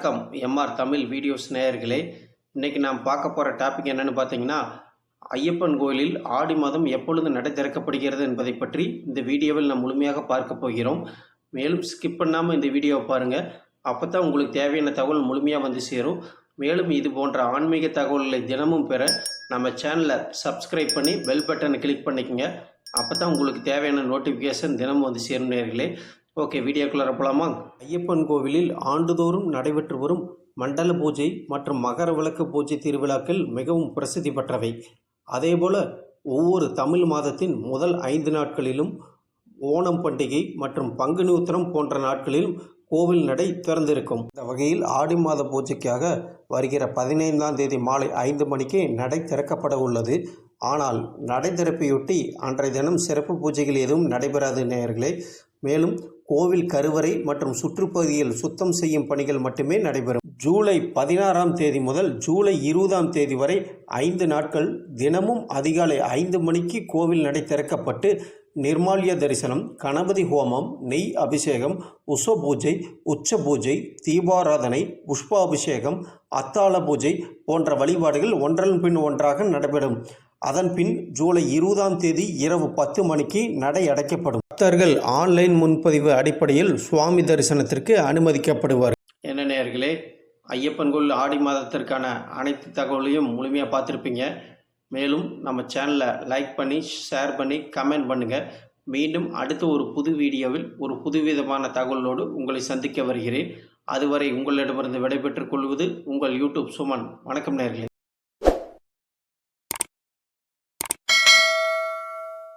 வணக்கம். MR Tamil videos நேயர்களே இன்னைக்கு நாம் பார்க்க போகிற டாபிக் என்னென்னு பார்த்தீங்கன்னா ஐயப்பன் கோயிலில் ஆடி மாதம் எப்பொழுது நடை திறக்கப்படுகிறது என்பதை பற்றி இந்த வீடியோவில் நாம் முழுமையாக பார்க்க போகிறோம். மேலும் ஸ்கிப் பண்ணாமல் இந்த வீடியோவை பாருங்கள் அப்போ தான் உங்களுக்கு தேவையான தகவல் முழுமையாக வந்து சேரும். மேலும் இது போன்ற ஆன்மீக தகவல்களை தினமும் பெற நம்ம சேனலை சப்ஸ்கிரைப் பண்ணி பெல் பட்டனை கிளிக் பண்ணிக்கோங்க. அப்போ தான் உங்களுக்கு தேவையான நோட்டிஃபிகேஷன் தினமும் வந்து சேரும் நேர்களே. ஓகே வீடியோக்குள்ளார போகலாமா ஐயப்பன் கோவிலில் ஆண்டுதோறும் நடைபெற்று வரும் மண்டல பூஜை மற்றும் மகர விளக்கு பூஜை திருவிழாக்கள் மிகவும் பிரசித்தி பெற்றவை. அதேபோல ஒவ்வொரு தமிழ் மாதத்தின் முதல் ஐந்து நாட்களிலும் ஓணம் பண்டிகை மற்றும் பங்குனி உத்திரம் போன்ற நாட்களிலும் கோவில் நடை திறந்திருக்கும். இந்த வகையில் ஆடி மாத பூஜைக்காக வருகிற பதினைந்தாம் தேதி மாலை ஐந்து மணிக்கு நடை திறக்கப்பட உள்ளது. ஆனால் நடை திறப்பையொட்டி அன்றைய தினம் சிறப்பு பூஜைகள் எதுவும் நடைபெறாது நேயர்களே. மேலும் கோவில் கருவறை மற்றும் சுற்றுப்பகுதியில் சுத்தம் செய்யும் பணிகள் மட்டுமே நடைபெறும். ஜூலை பதினாறாம் தேதி முதல் ஜூலை இருபதாம் தேதி வரை ஐந்து நாட்கள் தினமும் அதிகாலை ஐந்து மணிக்கு கோவில் நடை திறக்கப்பட்டு நிர்மால்ய தரிசனம் கணபதி ஹோமம் நெய் அபிஷேகம் உஷ பூஜை உச்ச பூஜை தீபாராதனை புஷ்பாபிஷேகம் அத்தாள பூஜை போன்ற வழிபாடுகள் ஒன்றன் பின் ஒன்றாக நடைபெறும். அதன் பின் ஜூலை இருபதாம் தேதி இரவு பத்து மணிக்கு நடை அடைக்கப்படும். பக்தர்கள் ஆன்லைன் முன்பதிவு அடிப்படையில் சுவாமி தரிசனத்திற்கு அனுமதிக்கப்படுவார் என்ன நேர்களே ஐயப்பன் கோயில் ஆடி மாதத்திற்கான அனைத்து தகவலையும் முழுமையாக பார்த்துருப்பீங்க. மேலும் நம்ம சேனலை லைக் பண்ணி ஷேர் பண்ணி கமெண்ட் பண்ணுங்கள் மீண்டும் அடுத்த ஒரு புது வீடியோவில் ஒரு புதுவிதமான தகவலோடு உங்களை சந்திக்க வருகிறேன். அதுவரை உங்களிடமிருந்து விடைபெற்றுக் கொள்வது உங்கள் யூடியூப் சுமன். வணக்கம் நேர்களே